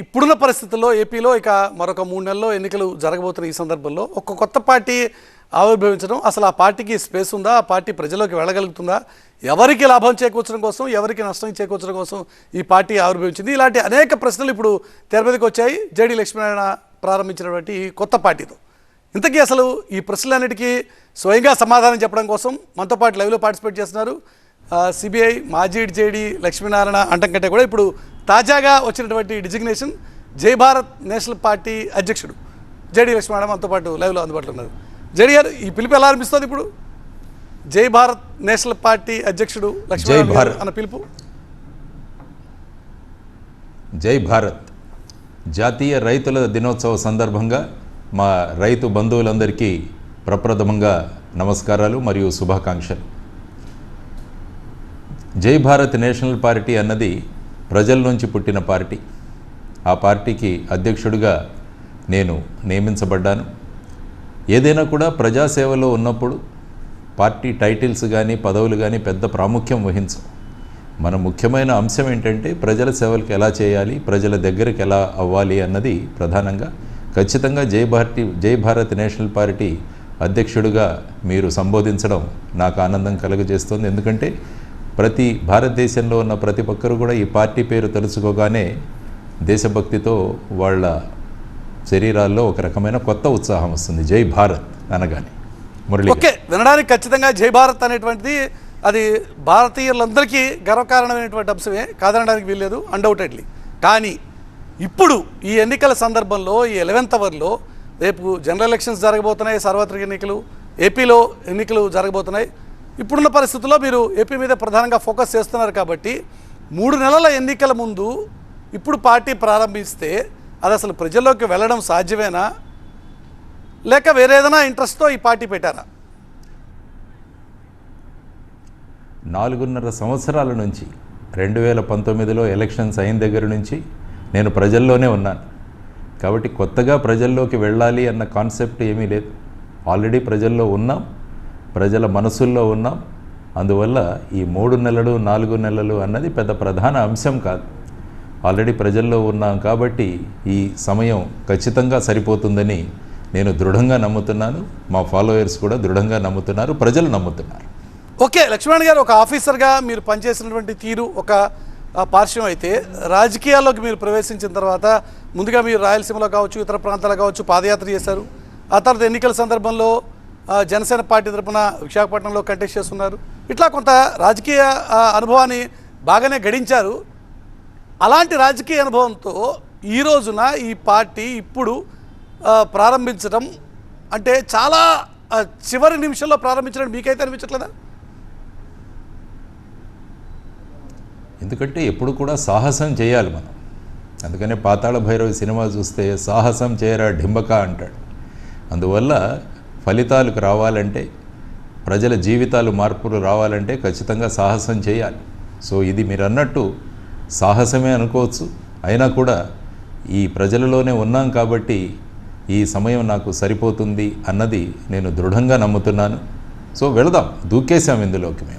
ఇప్పుడున్న పరిస్థితుల్లో ఏపీలో ఇక మరొక మూడు నెలల్లో ఎన్నికలు జరగబోతున్న ఈ సందర్భంలో ఒక కొత్త పార్టీ ఆవిర్భవించడం అసలు ఆ పార్టీకి స్పేస్ ఉందా? ఆ పార్టీ ప్రజల్లోకి వెళ్ళగలుగుతుందా? ఎవరికి లాభం చేకూర్చడం కోసం ఎవరికి నష్టం చేకూర్చడం కోసం ఈ పార్టీ ఆవిర్భవించింది? ఇలాంటి అనేక ప్రశ్నలు ఇప్పుడు తెర మీదకి వచ్చాయి. జేడీ లక్ష్మీనారాయణ ప్రారంభించినటువంటి ఈ కొత్త పార్టీతో. ఇంతకీ అసలు ఈ ప్రశ్నలన్నిటికీ స్వయంగా సమాధానం చెప్పడం కోసం మనతో పాటు లైవ్లో పార్టిసిపేట్ చేస్తున్నారు సిబిఐ మాజీ జేడి లక్ష్మీనారాయణ అంటం కంటే కూడా ఇప్పుడు తాజాగా వచ్చినటువంటి designation Jai Bharat national party అధ్యక్షుడు. జేడి లక్ష్మీనారాయణ మనతో పాటు లైవ్లో అందుబాటులో ఉన్నారు. జేడి గారు ఈ పిలుపు ఎలా అనిపిస్తుంది ఇప్పుడు? జై భారత్ నేషనల్ పార్టీ అధ్యక్షుడు లక్ష్మీనారాయణ. అన్న పిలుపు. జై భారత్. జాతీయ రైతుల దినోత్సవ సందర్భంగా మా రైతు బంధువులందరికీ ప్రప్రథమంగా నమస్కారాలు మరియు శుభాకాంక్షలు. జై భారత్ నేషనల్ పార్టీ అన్నది ప్రజల నుంచి పుట్టిన పార్టీ. ఆ పార్టీకి అధ్యక్షుడిగా నేను నియమించబడ్డాను. ఏదైనా కూడా ప్రజాసేవలో ఉన్నప్పుడు పార్టీ టైటిల్స్ కానీ పదవులు కానీ పెద్ద ప్రాముఖ్యం వహించవు. మన ముఖ్యమైన అంశం ఏంటంటే ప్రజల సేవలకు ఎలా చేయాలి ప్రజల దగ్గరికి ఎలా అవ్వాలి అన్నది ప్రధానంగా. ఖచ్చితంగా జై భారతి జై భారత్ నేషనల్ పార్టీ అధ్యక్షుడిగా మీరు సంబోధించడం నాకు ఆనందం కలుగజేస్తుంది. ఎందుకంటే ప్రతి భారతదేశంలో ఉన్న ప్రతి ఒక్కరు కూడా ఈ పార్టీ పేరు తలుచుకోగానే దేశభక్తితో వాళ్ళ శరీరాల్లో ఒక రకమైన కొత్త ఉత్సాహం వస్తుంది. జై భారత్ అనగానే. మురళి ఓకే వినడానికి ఖచ్చితంగా జై భారత్ అనేటువంటిది అది భారతీయులందరికీ గర్వకారణమైనటువంటి అంశమే. కాదనడానికి వీల్లేదు అన్డౌటెడ్లీ కానీ ఇప్పుడు ఈ ఎన్నికల సందర్భంలో ఈ ఎలెవెన్త్ అవర్లో రేపు జనరల్ ఎలక్షన్స్ జరగబోతున్నాయి సార్వత్రిక ఎన్నికలు ఏపీలో ఎన్నికలు జరగబోతున్నాయి. ఇప్పుడున్న పరిస్థితుల్లో మీరు ఏపీ మీద ప్రధానంగా ఫోకస్ చేస్తున్నారు కాబట్టి మూడు నెలల ఎన్నికల ముందు ఇప్పుడు పార్టీ ప్రారంభిస్తే అది అసలు ప్రజల్లోకి వెళ్ళడం సాధ్యమేనా? లేక వేరే ఏదైనా ఇంట్రెస్ట్తో ఈ పార్టీ పెట్టారా? నాలుగున్నర సంవత్సరాల నుంచి రెండు వేల పంతొమ్మిదిలో ఎలక్షన్స్ అయిన దగ్గర నుంచి నేను ప్రజల్లోనే ఉన్నాను. కాబట్టి కొత్తగా ప్రజల్లోకి వెళ్ళాలి అన్న కాన్సెప్ట్ ఏమీ లేదు. ఆల్రెడీ ప్రజల్లో ఉన్నాం. ప్రజల మనసుల్లో ఉన్నాం. అందువల్ల ఈ మూడు నెలలు నాలుగు నెలలు అన్నది పెద్ద ప్రధాన అంశం కాదు. ఆల్రెడీ ప్రజల్లో ఉన్నాం కాబట్టి ఈ సమయం ఖచ్చితంగా సరిపోతుందని నేను దృఢంగా నమ్ముతున్నాను. మా ఫాలోయర్స్ కూడా దృఢంగా నమ్ముతున్నారు. ప్రజలు నమ్ముతున్నారు. ఓకే లక్ష్మణ్ గారు ఒక ఆఫీసర్గా మీరు పనిచేసినటువంటి తీరు ఒక పార్శ్వం అయితే రాజకీయాల్లోకి మీరు ప్రవేశించిన తర్వాత ముందుగా మీరు రాయలసీమలో కావచ్చు ఇతర ప్రాంతాలు కావచ్చు పాదయాత్ర చేశారు. ఆ తర్వాత ఎన్నికల సందర్భంలో జనసేన పార్టీ తరపున విశాఖపట్నంలో కంటెస్ట్ చేస్తున్నారు. ఇట్లా కొంత రాజకీయ అనుభవాన్ని బాగానే గడించారు. అలాంటి రాజకీయ అనుభవంతో ఈ రోజున ఈ పార్టీ ఇప్పుడు ప్రారంభించడం అంటే చాలా చివరి నిమిషంలో ప్రారంభించడం మీకైతే అనిపించట్లేదా? ఎందుకంటే ఎప్పుడు కూడా సాహసం చేయాలి మనం. అందుకనే పాతాళ భైరవి సినిమా చూస్తే సాహసం చేయరా డింబక అంటాడు. అందువల్ల ఫలితాలకు రావాలంటే ప్రజల జీవితాలు మార్పులు రావాలంటే ఖచ్చితంగా సాహసం చేయాలి. సో ఇది మీరు అన్నట్టు సాహసమే అనుకోవచ్చు. అయినా కూడా ఈ ప్రజలలోనే ఉన్నాం కాబట్టి ఈ సమయం నాకు సరిపోతుంది అన్నది నేను దృఢంగా నమ్ముతున్నాను. సో వెళదాం. దూకేశాం ఇందులోకి మేము.